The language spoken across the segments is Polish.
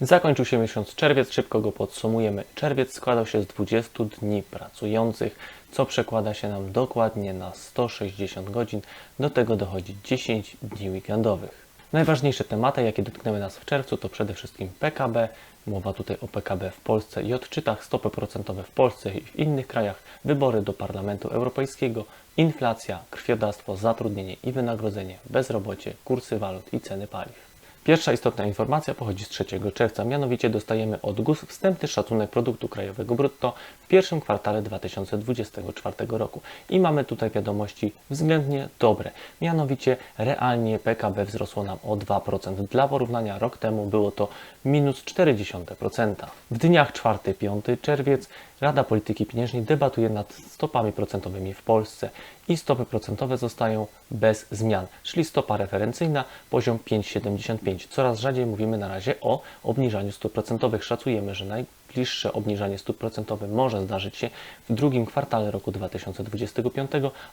Zakończył się miesiąc czerwiec, szybko go podsumujemy. Czerwiec składał się z 20 dni pracujących, co przekłada się nam dokładnie na 160 godzin. Do tego dochodzi 10 dni weekendowych. Najważniejsze tematy, jakie dotknęły nas w czerwcu, to przede wszystkim PKB. Mowa tutaj o PKB w Polsce i odczytach, stopy procentowe w Polsce i w innych krajach, wybory do Parlamentu Europejskiego, inflacja, krwiodawstwo, zatrudnienie i wynagrodzenie, bezrobocie, kursy walut i ceny paliw. Pierwsza istotna informacja pochodzi z 3 czerwca, mianowicie dostajemy od GUS wstępny szacunek produktu krajowego brutto w pierwszym kwartale 2024 roku. I mamy tutaj wiadomości względnie dobre. Mianowicie realnie PKB wzrosło nam o 2%. Dla porównania rok temu było to minus 0,4%. W dniach 4-5 czerwiec Rada Polityki Pieniężnej debatuje nad stopami procentowymi w Polsce i stopy procentowe zostają bez zmian, czyli stopa referencyjna poziom 5,75. Coraz rzadziej mówimy na razie o obniżaniu stóp procentowych. Szacujemy, że najbliższe obniżanie stóp procentowych może zdarzyć się w drugim kwartale roku 2025,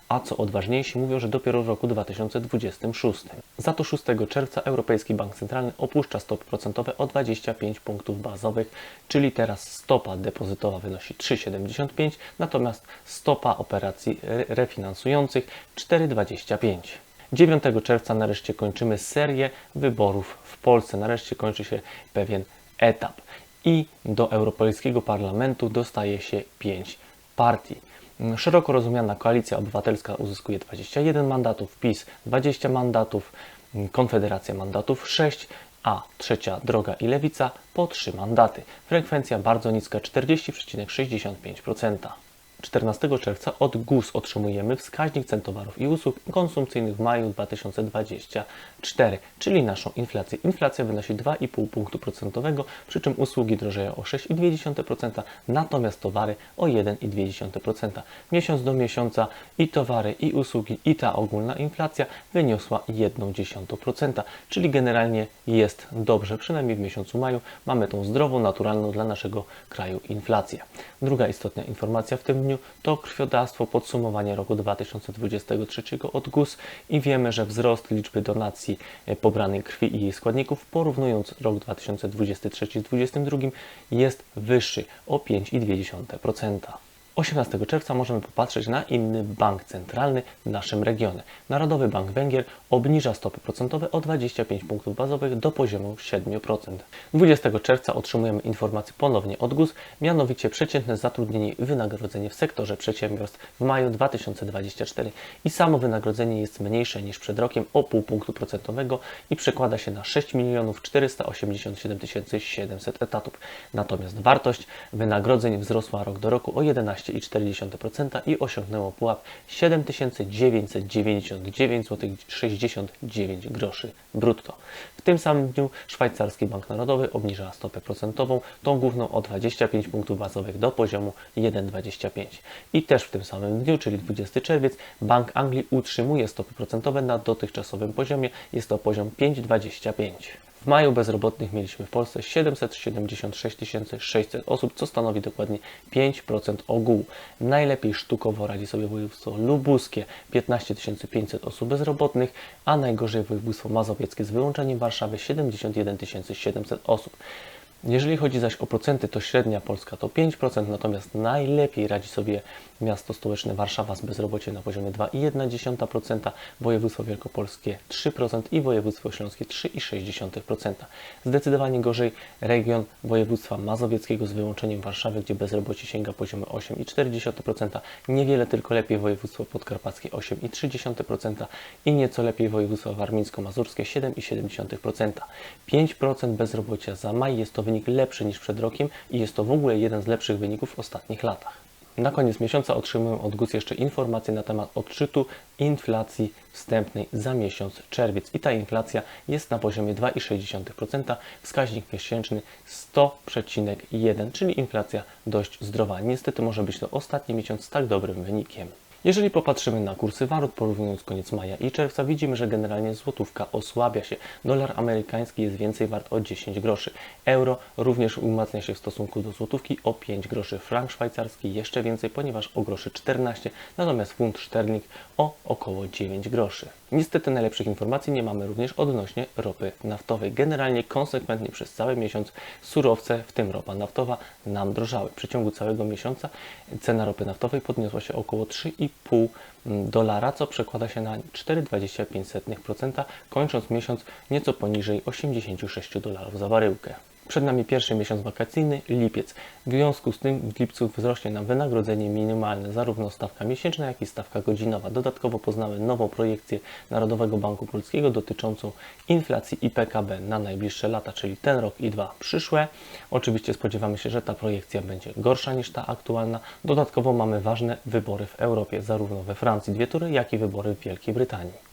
a co odważniejsi mówią, że dopiero w roku 2026. Za to 6 czerwca Europejski Bank Centralny opuszcza stopy procentowe o 25 punktów bazowych, czyli teraz stopa depozytowa wynosi 3,75, natomiast stopa operacji re- refinansujących 4,25. 9 czerwca nareszcie kończymy serię wyborów w Polsce. Nareszcie kończy się pewien etap i do Europejskiego Parlamentu dostaje się 5 partii. Szeroko rozumiana koalicja obywatelska uzyskuje 21 mandatów, PiS 20 mandatów, Konfederacja mandatów 6, a Trzecia Droga i Lewica po 3 mandaty. Frekwencja bardzo niska 40,65%. 14 czerwca od GUS otrzymujemy wskaźnik cen towarów i usług konsumpcyjnych w maju 2024, czyli naszą inflację. Inflacja wynosi 2,5 punktu procentowego, przy czym usługi drożeją o 6,2%, natomiast towary o 1,2%. Miesiąc do miesiąca i towary, i usługi, i ta ogólna inflacja wyniosła 1,1%, czyli generalnie jest dobrze, przynajmniej w miesiącu maju mamy tą zdrową, naturalną dla naszego kraju inflację. Druga istotna informacja w tym dniu to krwiodawstwo podsumowanie roku 2023 od GUS i wiemy, że wzrost liczby donacji e, pobranej krwi i jej składników porównując rok 2023 z 2022 jest wyższy o 5,2%. 18 czerwca możemy popatrzeć na inny bank centralny w naszym regionie. Narodowy Bank Węgier obniża stopy procentowe o 25 punktów bazowych do poziomu 7%. 20 czerwca otrzymujemy informację ponownie od GUS, mianowicie przeciętne zatrudnienie i wynagrodzenie w sektorze przedsiębiorstw w maju 2024 i samo wynagrodzenie jest mniejsze niż przed rokiem o pół punktu procentowego i przekłada się na 6 milionów 487 700 etatów. Natomiast wartość wynagrodzeń wzrosła rok do roku o 11,4% i osiągnęło pułap 7999 zł 69 groszy brutto. W tym samym dniu szwajcarski bank narodowy obniża stopę procentową, tą główną o 25 punktów bazowych do poziomu 1,25. I też w tym samym dniu, czyli 20 czerwiec, Bank Anglii utrzymuje stopy procentowe na dotychczasowym poziomie, jest to poziom 5,25. W maju bezrobotnych mieliśmy w Polsce 776 600 osób, co stanowi dokładnie 5% ogółu. Najlepiej sztukowo radzi sobie województwo lubuskie, 15 500 osób bezrobotnych, a najgorzej województwo mazowieckie z wyłączeniem Warszawy 71 700 osób. Jeżeli chodzi zaś o procenty, to średnia Polska to 5%, natomiast najlepiej radzi sobie miasto stołeczne Warszawa z bezrobociem na poziomie 2,1%, województwo wielkopolskie 3% i województwo śląskie 3,6%. Zdecydowanie gorzej region województwa mazowieckiego z wyłączeniem Warszawy, gdzie bezrobocie sięga poziomu 8,4%, niewiele tylko lepiej województwo podkarpackie 8,3% i nieco lepiej województwo warmińsko-mazurskie 7,7%. 5% bezrobocia za maj jest to wynik lepszy niż przed rokiem i jest to w ogóle jeden z lepszych wyników w ostatnich latach. Na koniec miesiąca otrzymuję od GUS jeszcze informacje na temat odczytu inflacji wstępnej za miesiąc czerwiec. I ta inflacja jest na poziomie 2,6%, wskaźnik miesięczny 100,1, czyli inflacja dość zdrowa. Niestety może być to ostatni miesiąc z tak dobrym wynikiem. Jeżeli popatrzymy na kursy walut, porównując koniec maja i czerwca, widzimy, że generalnie złotówka osłabia się. Dolar amerykański jest więcej wart o 10 groszy. Euro również umacnia się w stosunku do złotówki o 5 groszy. Frank szwajcarski jeszcze więcej, ponieważ o groszy 14, natomiast funt szterling o około 9 groszy. Niestety najlepszych informacji nie mamy również odnośnie ropy naftowej. Generalnie konsekwentnie przez cały miesiąc surowce, w tym ropa naftowa, nam drożały. W przeciągu całego miesiąca cena ropy naftowej podniosła się około 3,5 dolara, co przekłada się na 4,25%, kończąc miesiąc nieco poniżej 86 dolarów za baryłkę. Przed nami pierwszy miesiąc wakacyjny, lipiec. W związku z tym w lipcu wzrośnie nam wynagrodzenie minimalne, zarówno stawka miesięczna, jak i stawka godzinowa. Dodatkowo poznamy nową projekcję Narodowego Banku Polskiego dotyczącą inflacji i PKB na najbliższe lata, czyli ten rok i dwa przyszłe. Oczywiście spodziewamy się, że ta projekcja będzie gorsza niż ta aktualna. Dodatkowo mamy ważne wybory w Europie, zarówno we Francji dwie tury, jak i wybory w Wielkiej Brytanii.